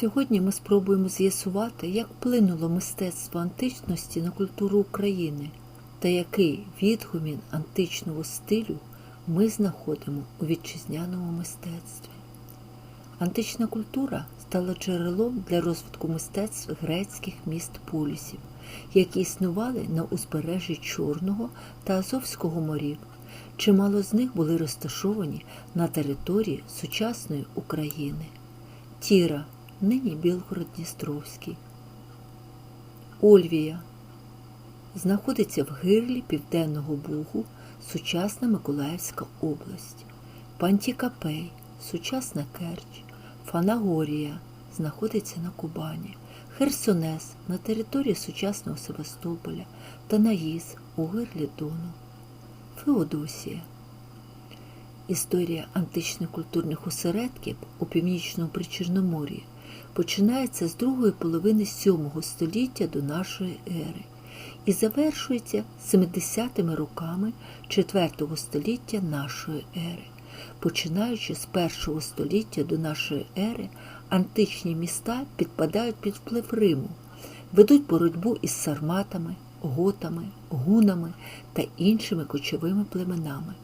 Сьогодні ми спробуємо з'ясувати, як вплинуло мистецтво античності на культуру України та який відгумін античного стилю ми знаходимо у вітчизняному мистецтві. Антична культура стала джерелом для розвитку мистецтв грецьких міст полісів, які існували на узбережжі Чорного та Азовського морів. Чимало з них були розташовані на території сучасної України. Тіра, нині Білгород-Дністровський. Ольвія знаходиться в гирлі Південного Бугу, сучасна Миколаївська область. Пантікапей, сучасна Керч. Фанагорія знаходиться на Кубані. Херсонес на території сучасного Севастополя. Танаїс у гирлі Дону. Феодосія. Історія античних культурних осередків у північному Причорномор'ї починається з другої половини VII століття до нашої ери і завершується 70-ми роками IV століття нашої ери. Починаючи з першого століття до нашої ери, античні міста підпадають під вплив Риму, ведуть боротьбу із сарматами, готами, гунами та іншими кочовими племенами.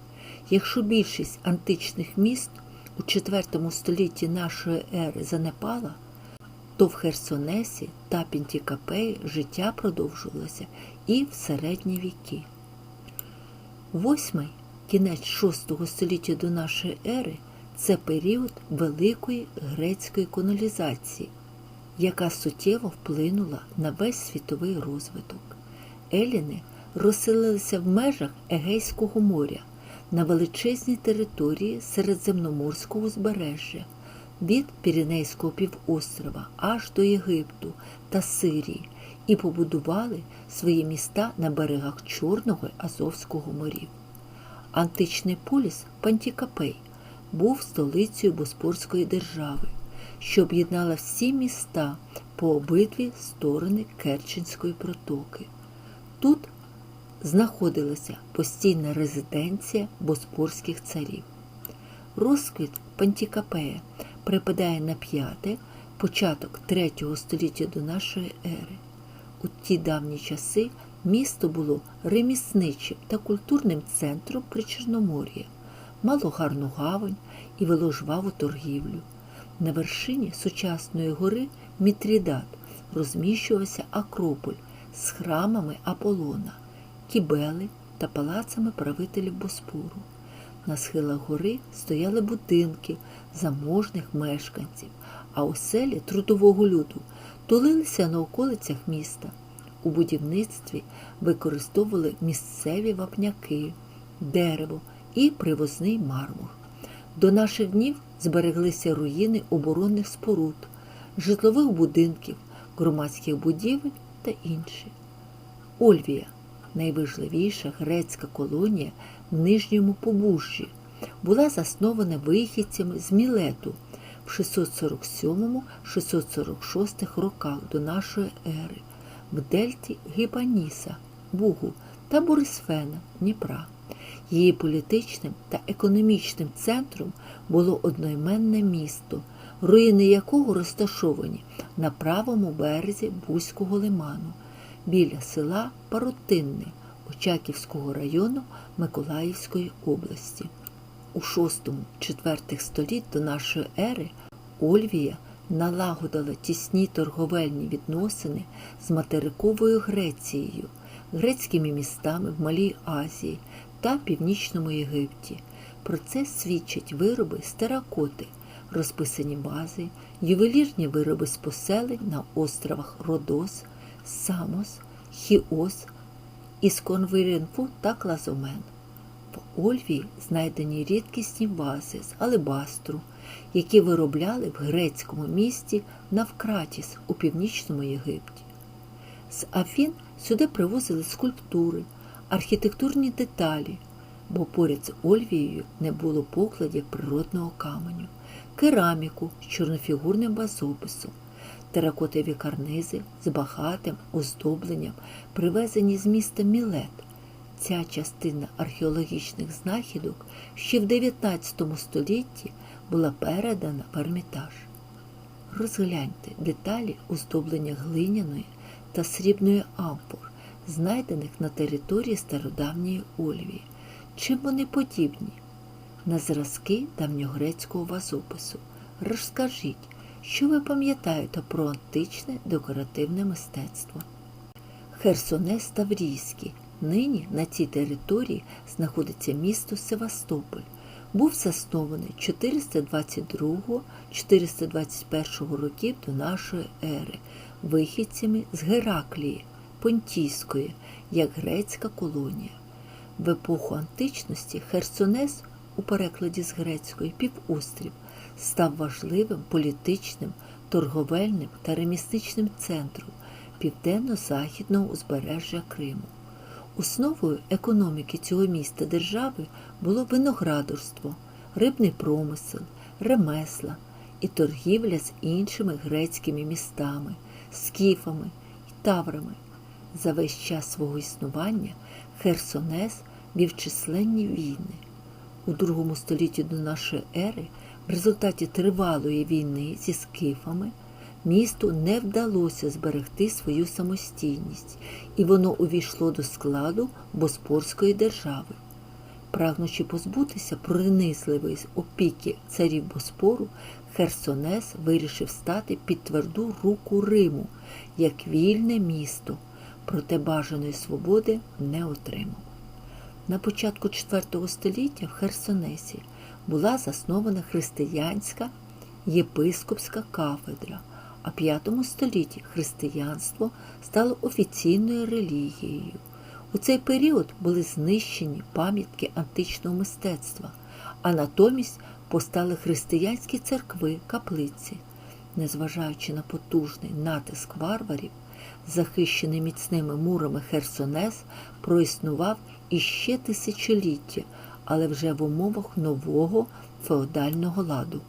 Якщо більшість античних міст у IV столітті нашої ери занепала, то в Херсонесі та Пінтікапеї життя продовжувалося і в середні віки. Восьмий кінець VI століття до нашої ери це період великої грецької колонізації, яка суттєво вплинула на весь світовий розвиток. Еліни розселилися в межах Егейського моря на величезній території Середземноморського узбережжя від Піренейського півострова аж до Єгипту та Сирії і побудували свої міста на берегах Чорного і Азовського морів. Античний поліс Пантікапей був столицею Боспорської держави, що об'єднала всі міста по обидві сторони Керченської протоки. Тут знаходилася постійна резиденція боспорських царів. Розквіт Пантікапея припадає на п'яте, початок третього століття до нашої ери. У ті давні часи місто було ремісничим та культурним центром Причорномор'я, мало гарну гавань і вело жваву торгівлю. На вершині сучасної гори Мітрідат розміщувався Акрополь з храмами Аполлона, Кібели та палацами правителів Боспору. На схилах гори стояли будинки заможних мешканців, а оселі трудового люду тулилися на околицях міста. У будівництві використовували місцеві вапняки, дерево і привозний мармур. До наших днів збереглися руїни оборонних споруд, житлових будинків, громадських будівель та інші. Ольвія найважливіша грецька колонія Нижньому Побужжі, була заснована вихідцями з Мілету в 647-646 роках до нашої ери в дельті Гіпаніса, Бугу та Борисфена Дніпра. Її політичним та економічним центром було одноіменне місто, руїни якого розташовані на правому березі Бузького лиману біля села Парутинне Очаківського району Миколаївської області. У VI-IV століть до нашої ери Ольвія налагодила тісні торговельні відносини з материковою Грецією, грецькими містами в Малій Азії та Північному Єгипті. Про це свідчать вироби з теракоти, розписані бази, ювелірні вироби з поселень на островах Родос, Самос, Хіос, Ісконвиринфу та Клазомен. В Ольвії знайдені рідкісні вази з алебастру, які виробляли в грецькому місті Навкратіс у північному Єгипті. З Афін сюди привозили скульптури, архітектурні деталі, бо поряд з Ольвією не було покладів природного каменю, кераміку з чорнофігурним базописом, теракотові карнизи з багатим оздобленням, привезені з міста Мілет. Ця частина археологічних знахідок ще в 19 столітті була передана в Ермітаж. Розгляньте деталі оздоблення глиняної та срібної амфор, знайдених на території стародавньої Ольвії. Чим вони подібні? На зразки давньогрецького вазопису. Розкажіть, що ви пам'ятаєте про античне декоративне мистецтво? Херсонес Таврійський. Нині на цій території знаходиться місто Севастополь. Був заснований 422-421 років до нашої ери вихідцями з Гераклії, Понтійської, як грецька колонія. В епоху античності Херсонес у перекладі з грецької півострів став важливим політичним, торговельним та ремісничним центром південно-західного узбережжя Криму. Основою економіки цього міста держави було виноградарство, рибний промисел, ремесла і торгівля з іншими грецькими містами, скіфами і таврами. За весь час свого існування Херсонес вів численні війни. У другому столітті до нашої ери в результаті тривалої війни зі скіфами місту не вдалося зберегти свою самостійність, і воно увійшло до складу Боспорської держави. Прагнучи позбутися пронизливої опіки царів Боспору, Херсонес вирішив стати під тверду руку Риму як вільне місто, проте бажаної свободи не отримав. На початку IV століття в Херсонесі була заснована християнська єпископська кафедра, а в V столітті християнство стало офіційною релігією. У цей період були знищені пам'ятки античного мистецтва, а натомість постали християнські церкви, каплиці. Незважаючи на потужний натиск варварів, захищений міцними мурами Херсонес проіснував іще тисячоліття, але вже в умовах нового феодального ладу.